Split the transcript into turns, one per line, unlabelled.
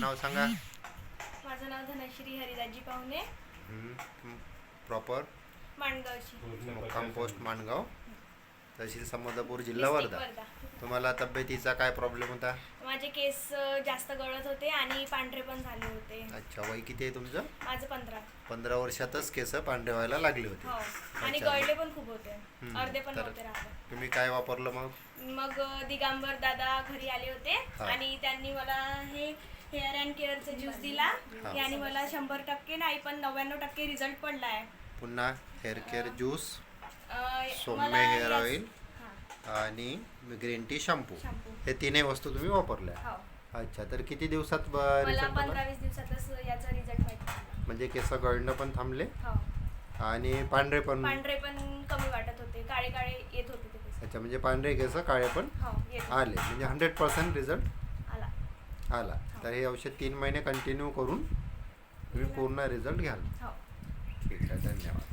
नाव सांगा.
माझं नाव धनश्री हरिदाजी पाहुणे.
प्रॉपर
माणगावची.
मुक्काम पोस्ट माणगाव. तहसील संबंधापूर जिल्हा वर्धा.
वर्धा.
तुम्हाला तब्येतीचा काय प्रॉब्लेम होता?
माझे केस अ, जास्त गळत होते आणि पांढरे पण झाले होते.
अच्छा वय किती आहे तुमचं?
माझं पंधरा.
पंधरा वर्षातच केस पांढरे व्हायला लागले होते.
हो आणि
अच्छा.
गळले पण खूप होते.
हम्म.
अर्धे पण
तर-
नव्हते राहत.
तुम्ही काय वापरलं मग?
मग अ, दिगंबर दादा घरी आले होते
हा.
आणि त्यांनी मला हे हेअर अँड केअरचा ज्यूस दिला.
हा.
याने मला शंभर टक्के नाही पण नव्याण्णव टक्के रिझल्ट पडला आहे
पुन्हा हेअर केअर ज्यूस
अ,
सौम्य
मला
हेअर
याच-
ऑइल
हा,
आणि ग्रीन टी शॅम्पू.
shampoo.
हे तिन्ही वस्तू तुम्ही वापरल्या.
हो.
अच्छा तर किती दिवसात
मला
रिझल्ट
पंधरा वीस दिवसातच याचा रिझल्ट माहिती पडला
म्हणजे केस गळणं पण थांबले?
हो.
आणि पांढरे पण
पांढरे पण कमी वाटत होते काळे काळे येत होते ते केस.
अच्छा म्हणजे पांढरे केस काळे पण
हो येत होते.
आले. म्हणजे हंड्रेड पर्सेंट रिझल्ट आला तर हे औषध तीन महिने कंटिन्यू करून तुम्ही पूर्ण रिझल्ट घ्याल.
हो.
ठीक आहे धन्यवाद.